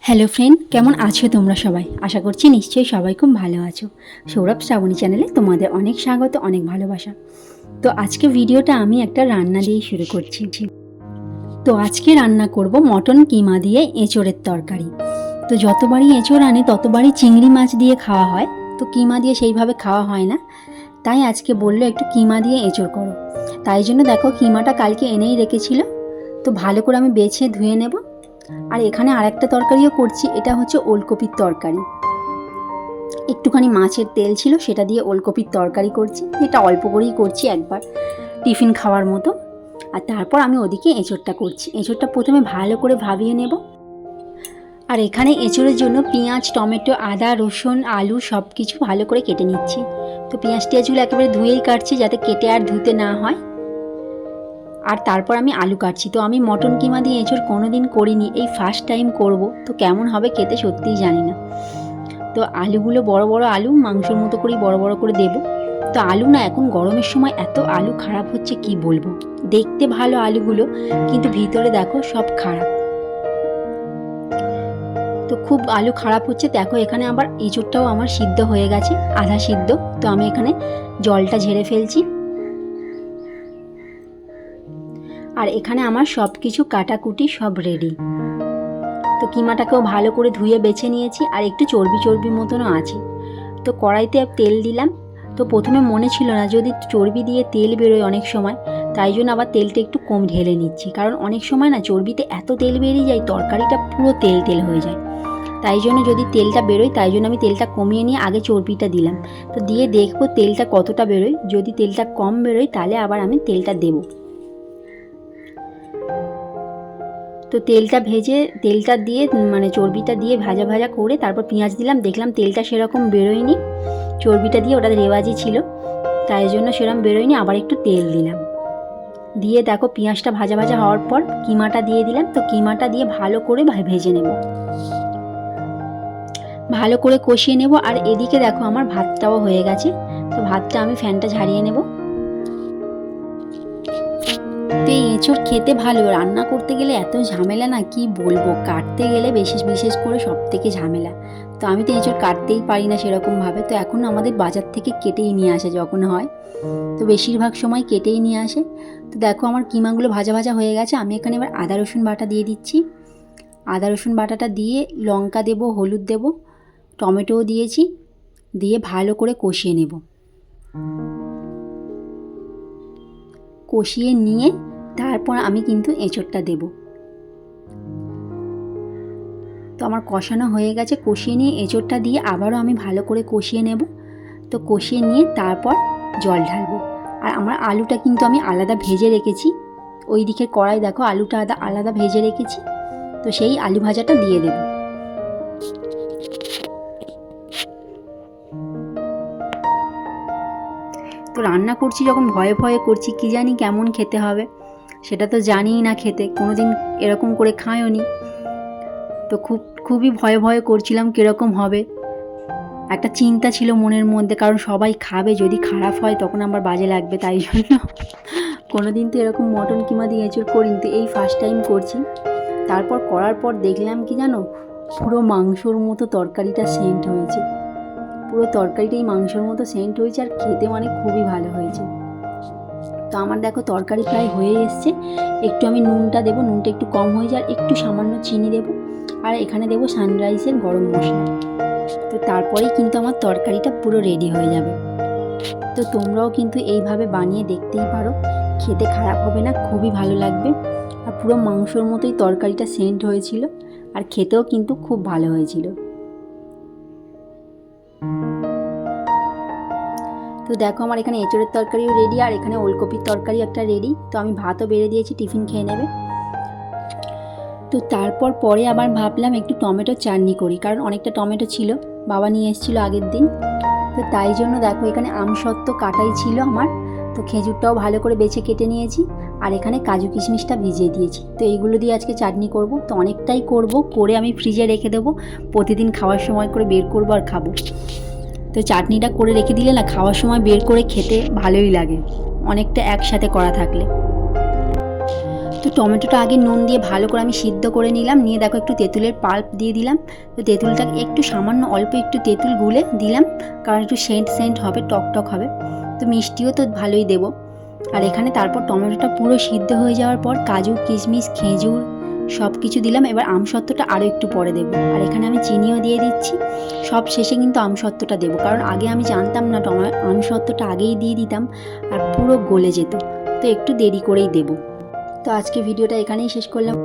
Hello friend কেমন আছো তোমরা সবাই? আশা করছি নিশ্চয়ই সবাই খুব ভালো আছো। সৌরভ শ্রাবণী চ্যানেলে তোমাদের অনেক স্বাগত, অনেক ভালোবাসা। তো আজকে ভিডিওটা আমি একটা রান্না দিয়েই শুরু করছি। তো আজকে রান্না করব মটন কিমা দিয়ে এঁচোড়ের তরকারি। তো যতবারই এঁচোড় আনে, ততবারই চিংড়ি মাছ দিয়ে খাওয়া হয়। তো কিমা দিয়ে সেইভাবে খাওয়া হয় না। তাই আজকে বলল একটু কিমা দিয়ে এঁচোড় করো। তাই জন্য দেখো কিমাটা কালকে এনেই রেখেছিল। তো ভালো করে আমি বেছে ধুয়ে নেব। আর এখানে আরেকটা তরকারিও করছি, এটা হচ্ছে ওলকপির তরকারি। একটুখানি মাছের তেল ছিল, সেটা দিয়ে ওলকপির তরকারি করছি, এটা অল্প করেই করছি একবার, টিফিন খাওয়ার মতো। আর তারপর আমি ওদিকে এঁচোড়টা করছি, এঁচোড়টা প্রথমে ভালো করে ভাবিয়ে নেব। আর এখানে এঁচোড়ের জন্য পেঁয়াজ, টমেটো, আদা, রসুন, আলু সব কিছু ভালো করে কেটে নিচ্ছি। তো পেঁয়াজ টিয়াজগুলো একেবারে ধুয়েই কাটছি যাতে কেটে আর ধুতে না হয়। আর তারপর আমি আলু কাটছি। তো আমি মটন কিমা দিয়ে এঁচড় কোনো দিন করিনি। এই ফার্স্ট টাইম করব। তো কেমন হবে খেতে সত্যিই জানি না। তো আলুগুলো বড় বড় আলু, মাংসর মতো করেই বড় বড় করে দেব। তো আলু না এখন গরমের সময় এত আলু খারাপ হচ্ছে, কি বলব? দেখতে ভালো আলুগুলো, কিন্তু ভিতরে দেখো সব খারাপ। তো খুব আলু খারাপ হচ্ছে। দেখো এখানে আবার এঁচড়টাও আমার সিদ্ধ হয়ে গেছে, আধা সিদ্ধ। তো আমি এখানে জলটা ঝেড়ে ফেলছি। আর এখানে আমার সব কিছু কাটাকুটি সব রেডি তো কিমাটাকেও ভালো করে ধুয়ে বেছে নিয়েছি আর একটু চর্বি চর্বি মতনও আছে। তো কড়াইতে তেল দিলাম। তো প্রথমে মনে ছিল না যদি চর্বি দিয়ে তেল বেরোয় অনেক সময়, তাই জন্য আবার তেলটা একটু কম ঢেলে নিচ্ছি। কারণ অনেক সময় না চর্বিতে এত তেল বেরিয়ে যায়, তরকারিটা পুরো তেল তেল হয়ে যায়। তাই জন্য যদি তেলটা বেরোয়, তাই জন্য আমি তেলটা কমিয়ে নিয়ে আগে চর্বিটা দিলাম। তো দিয়ে দেখব তেলটা কতটা বেরোয়। যদি তেলটা কম বেরোয়, তাহলে আবার আমি তেলটা দেবো। তো তেলটা ভেজে, তেলটা দিয়ে মানে চর্বিটা দিয়ে ভাজা ভাজা করে তারপর পেঁয়াজ দিলাম। দেখলাম তেলটা সেরকম বেরোয়নি। চর্বিটা দিয়ে ওটা রেওয়াজি ছিল। তাই জন্য সেরকম বেরোয়নি। আবার একটু তেল দিলাম। দিয়ে দেখো পেঁয়াজটা ভাজা ভাজা হওয়ার পর কিমাটা দিয়ে দিলাম। তো কিমাটা দিয়ে ভালো করে ভেজে নেব। ভালো করে কষিয়ে নেব। আর এদিকে দেখো আমার ভাতটাও হয়ে গেছে। তো ভাতটা আমি ফ্যানটা ঝাড়িয়ে নেব। এঁচড় খেতে ভালো, রান্না করতে গেলে এত ঝামেলা না, কি বলব? কাটতে গেলে বিশেষ বিশেষ করে সব থেকে ঝামেলা। তো আমি তো এঁচড় কাটতেই পারি না সেরকমভাবে। তো এখন আমাদের বাজার থেকে কেটেই নিয়ে আসে যখন হয়। তো বেশিরভাগ সময় কেটেই নিয়ে আসে। তো দেখো আমার কিমাগুলো ভাজা ভাজা হয়ে গেছে। আমি এখানে এবার আদা, রসুন বাটা দিয়ে দিচ্ছি। আদা, রসুন বাটাটা দিয়ে লঙ্কা দেবো, হলুদ দেবো, টমেটোও দিয়েছি। দিয়ে ভালো করে কষিয়ে নেব। কষিয়ে নিয়ে তারপর আমি কিন্তু এঁচড়টা দেব। তো আমার কষানো হয়ে গেছে, কষিয়ে নিয়ে এঁচড়টা দিয়ে আবারও আমি ভালো করে কষিয়ে নেব। তো কষিয়ে নিয়ে তারপর জল ঢালবো। আর আমার আলুটা কিন্তু আমি আলাদা ভেজে রেখেছি। ওই দিকের কড়াই দেখো, আলুটা আলাদা আলাদা ভেজে রেখেছি। তো সেই আলু ভাজাটা দিয়ে দেব। তো রান্না করছি, যখন ভয়ে ভয়ে করছি, কি জানি কেমন খেতে হবে। সেটা তো জানিই না খেতে কোনো দিন এরকম করে খায়ও নি তো খুব, খুবই ভয়ে ভয়ে করছিলাম কীরকম হবে। একটা চিন্তা ছিল মনের মধ্যে, কারণ সবাই খাবে, যদি খারাপ হয় তখন আমার বাজে লাগবে, তাই জন্য কোনো দিন তো এরকম মটন কিমা দিয়ে এঁচুর করিনি, তো এই ফার্স্ট টাইম করছি। তারপর করার পর দেখলাম কি জানো, পুরো মাংসর মতো তরকারিটা সেন্ট হয়েছে। পুরো তরকারিটাই মাংসর মতো সেন্ট হয়েছে, আর খেতে মানে খুবই ভালো হয়েছে। তো আমার দেখো তরকারি প্রায় হয়ে এসছে। একটু আমি নুনটা দেবো, নুনটা একটু কম হয়ে যায় একটু সামান্য চিনি দেবো। আর এখানে দেবো সানরাইসের গরম মশলা। তো তারপরেই কিন্তু আমার তরকারিটা পুরো রেডি হয়ে যাবে। তো তোমরাও কিন্তু এইভাবে বানিয়ে দেখতেই পারো। খেতে খারাপ হবে না, খুবই ভালো লাগবে। আর পুরো মাংসর মতোই তরকারিটা সেন্ট হয়েছিল। আর খেতেও কিন্তু খুব ভালো হয়েছিল। তো দেখো আমার এখানে এঁচড়ের তরকারিও রেডি আর এখানে ওলকপির তরকারি একটা রেডি তো আমি ভাতও বেড়ে দিয়েছি টিফিন খেয়ে নেবে। তো তারপর পরে আবার ভাবলাম একটু টমেটো চাটনি করি, কারণ অনেকটা টমেটো ছিল, বাবা নিয়ে এসেছিল আগের দিন। তো তাই জন্য দেখো এখানে আমসত্ত্ব কাটাই ছিল আমার। তো খেজুরটাও ভালো করে বেছে কেটে নিয়েছি, আর এখানে কাজু কিশমিশটা ভিজিয়ে দিয়েছি। তো এইগুলো দিয়ে আজকে চাটনি করব। তো অনেকটাই করব, করে আমি ফ্রিজে রেখে দেবো। প্রতিদিন খাওয়ার সময় করে বের করব আর খাব। তো চাটনিটা করে রেখে দিলে না খাওয়ার সময় বের করে খেতে ভালোই লাগে। অনেকটা একসাথে করা থাকলে। তো টমেটোটা আগে নুন দিয়ে ভালো করে আমি সিদ্ধ করে নিলাম। নিয়ে দেখো একটু তেঁতুলের পাল্প দিয়ে দিলাম। তো তেঁতুলটা একটু সামান্য অল্প একটু তেঁতুল গুলে দিলাম। কারণ একটু সেন্ট সেন্ট হবে, টক টক হবে। তো মিষ্টিও তো ভালোই দেবো। আর এখানে তারপর টমেটোটা পুরো সিদ্ধ হয়ে যাওয়ার পর কাজু, কিশমিশ, খেজুর সব কিছু দিলাম, এবার আমসত্ত্বটা আরও একটু পরে দেবো। আর এখানে আমি চিনিও দিয়ে দিচ্ছি। সব শেষে কিন্তু আমসত্ত্বটা দেবো। কারণ আগে আমি জানতাম না টমা আমসত্ত্বটা আগেই দিয়ে দিতাম আর পুরো গলে যেত। তো একটু দেরি করেই দেবো। তো আজকে ভিডিওটা এখানেই শেষ করলাম।